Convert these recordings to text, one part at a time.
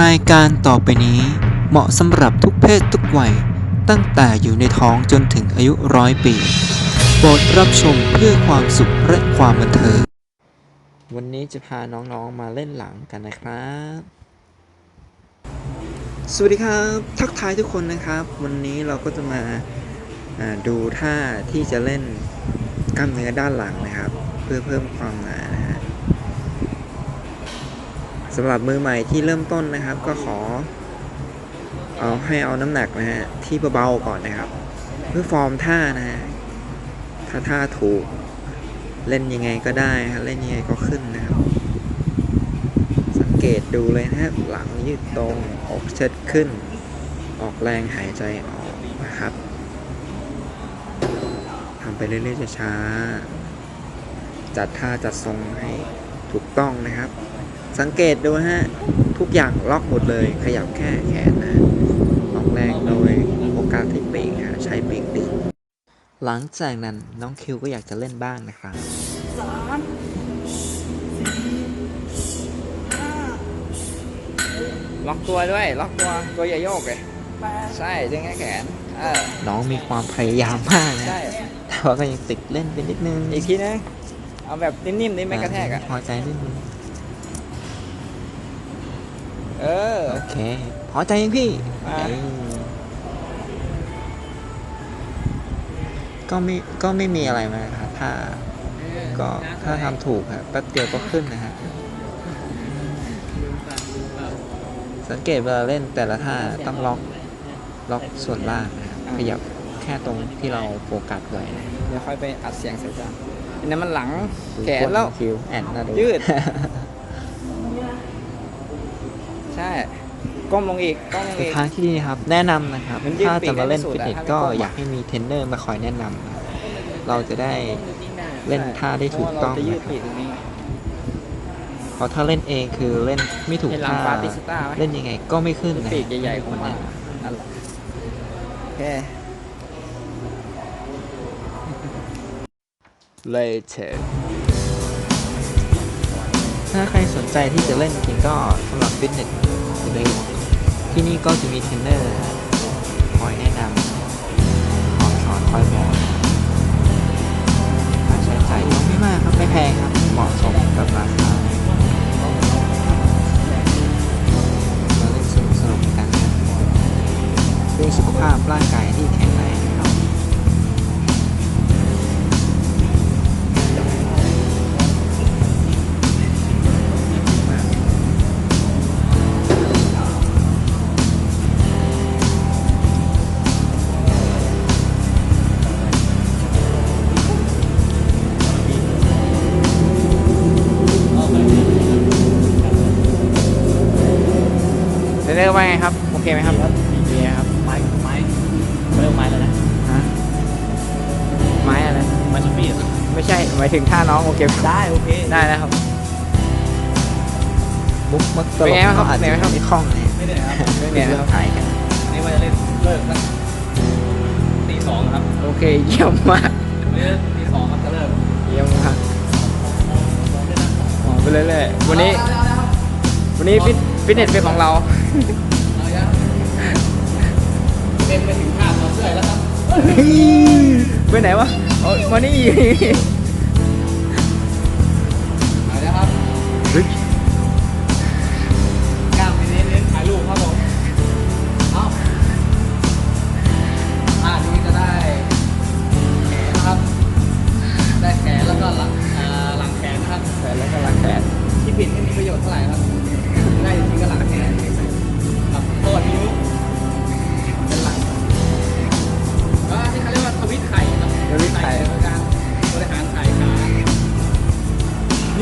รายการต่อไปนี้เหมาะสำหรับทุกเพศทุกวัย ตั้งแต่อยู่ในท้องจนถึงอายุร้อยปี โปรดรับชมเพื่อความสุขและความบันเทิง วันนี้จะพาน้องๆมาเล่นหลังกันนะครับ สวัสดีครับ ทักทายทุกคนนะครับ วันนี้เราก็จะมาดูท่าที่จะเล่นกล้ามเนื้อด้านหลังนะครับ เพื่อเพิ่มความหนานะ สำหรับมือใหม่ที่เริ่มต้นนะครับ ก็ขอ เอาให้เอาน้ำหนักนะฮะที่เบาๆก่อนนะครับ เพื่อฟอร์มท่านะฮะถ้าท่าถูกเล่นยังไงก็ได้ฮะเล่นยังไงก็ขึ้นนะครับ สังเกตดูเลยนะครับหลังยืดตรงอกเชิดขึ้น ออกแรงหายใจออกนะครับทำไปเรื่อยๆช้าๆจัดท่าจัดทรงให้ถูกต้องนะครับ สังเกตดูฮะ ทุกอย่างล็อกหมดเลย ขยับแค่แขนนะออกแรงโดยโอกาสที่ปีกฮะใช้ปีกดึงหลังจากนั้นน้องคิวก็อยากจะเล่นบ้างนะครับล็อกตัวด้วย ล็อกตัวตัวอย่าโยกเลยใช่ดึงแค่แขนเออน้องมีความพยายามมากนะใช่แต่ว่าก็ยังติดเล่นไปนิดนึงอีกทีนึงเอาแบบนิ่มๆนี่ไม่กระแทกอะพอใจนิดนึง เออ โอ เคพอใจยังพี่ อ่าเออก็ไม่ก็ไม่มีอะไรมากครับถ้า ก็ถ้าทำถูกครับแป๊บเดียวก็ขึ้นนะฮะ สังเกตเวลาเล่นแต่ละท่าต้องล็อกล็อกส่วนล่างนะครับขยับแค่ตรงที่เราโฟกัสไว้นะเดี๋ยวค่อยไปอัดเสียงใส่จานอันนั้นมันหลังแขนแล้ว คิวแอนน่าดู ยืด ใช่ ก้มลงอีกก้มลงสุดอีกทางที่ดีนะครับแนะนำนะครับ มันยืดถ้าจะมาเล่นปีกฟิตได้เนไม่สสุดอะก็ถ้าไม่อยากให้มีเทรนเนอร์มาคอยแนะนำนะครับเราจะได้เล่นท่าได้ถูกต้องเพราะว่าเราจะยืดนะครับปีกตรงนี้ เพราะถ้าเล่นเองคือเล่นไม่ถูกเห็นหลังท่าบาติสต้าไหม เล่นยังไงก็ไม่ขึ้นนะปีกใหญ่ๆของมันนั่นแหละโอเคเลยเถอะถ้าใครสนใจที่จะเล่นจริงก็สำหรับฟิตเนสเลย ที่นี่ก็จะมีเทรนเนอร์คอยแนะนำคอยสอนคอยบอกค่าใช้จ่ายก็ไม่มากครับไม่แพงครับเหมาะสมกับราคามา อร์ว่าไงครับ โอเคไหมครับดีครับ ไม้ไม้เขาเรียกไม้แล้วนะฮะไม้อะไร ไม้ช็อปปี้อะไม่ใช่หมายถึงท่าน้องโอเคไหมได้โอเคได้แล้วครับ มุกมักตลเป็นกไงบ้างครับอาจเป็นไงจะบ้างครับไม่คล่องเลยไม่ได้ครับไม่เหนื่อยนะครับถ่ายกันนี่ว่าจะเล่นเลิกสักตีสองครับโอเคเยี่ยมมากไม่ได้ตีสองครับจะเลิกเยี่ยมมากอ๋อไปเรื่อยๆวันนี้ วันนี้ฟิตฟิตเนสเป็นของเรา เป็นไปถึงข้ามเราเสื่อยแล้วครับ ไปไหนวะเอ้ยมานี่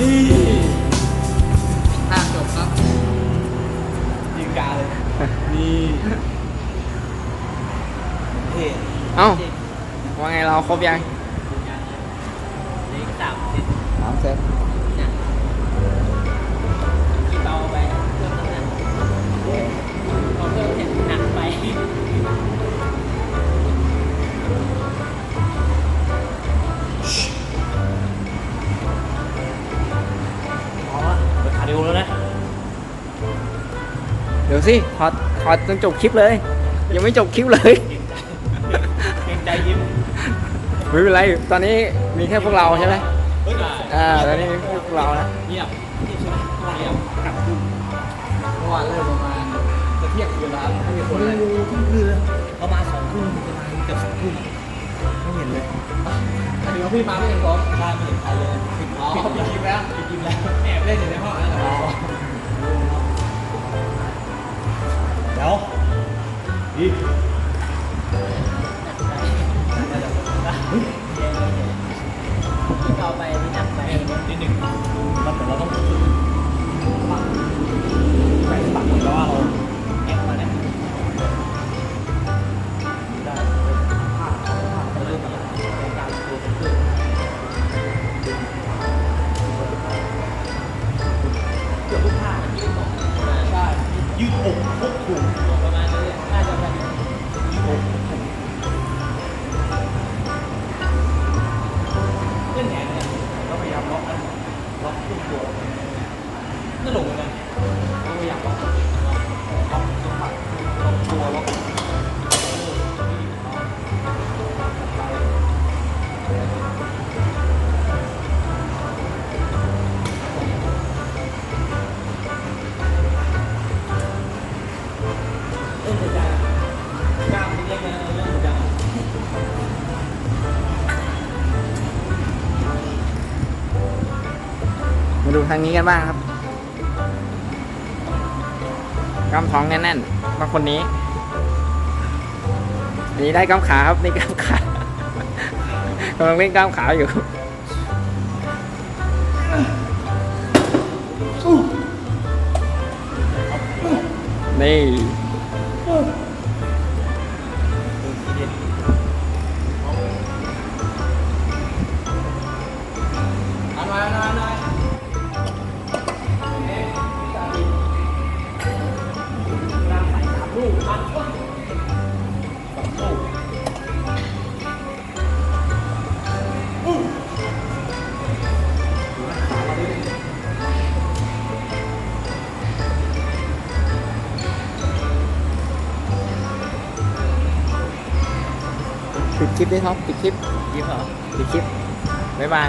นี่ท่าจบครับยิงกาเลย นี่เท่เอ้า ว่าไงเราครบยังนี่สามสิบสามเซต เปิดคาร์ดิโอแล้วนะเดี๋ยวสิขอขอจนจบคลิปเลย ยังไม่จบคลิปเลย เกรงใจยิ้มไม่เป็นไร ตอนนี้มีแค่พวกเราใช่ไหมเฮ้ยอ่า ตอนนี้มีพวกเรานะเงียบที่สุดเงียบกลับดุมเมื่อวานเริ่มประมาณจะเที่ยงคืนแล้วครับไม่มีคนเลยคือประมาณสองทุ่มประมาณเกือบสองทุ่มไม่เห็นเลยอันนี้ว่าพี่มาไม่เห็นก่อนใช่ไม่เห็น เราไปรู้จักไปนิดหนึ่งมันเหมือนเราต้อง ล็อ มาดูทางนี้กันบ้างครับกล้ามท้องแน่นๆมาคนนี้อันนี้ได้กล้ามขาครับนี่กล้ามขากำลังเล่นกล้ามขาอยู่นี่ ดคลิปด้วยครับปิดคลิปยิ้มเหรอปิดคลิปบ๊ายบาย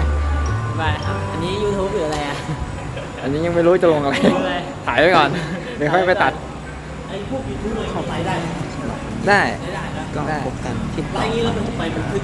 บ๊ายบายครับ อันนี้ YouTube หรืออะไรอะอันนี้ยังไม่รู้จะลงอะไรไม่รู้เลยถ่ายไว้ก่อน เดี๋ยวค่อยไปตัด ไอ้พวกยูทูบเลยเขาไปได้ ได้ ได้ได้นะก็พบกันคลิปแล้วต่ออย่างนี้เราเป็นไปบันทึก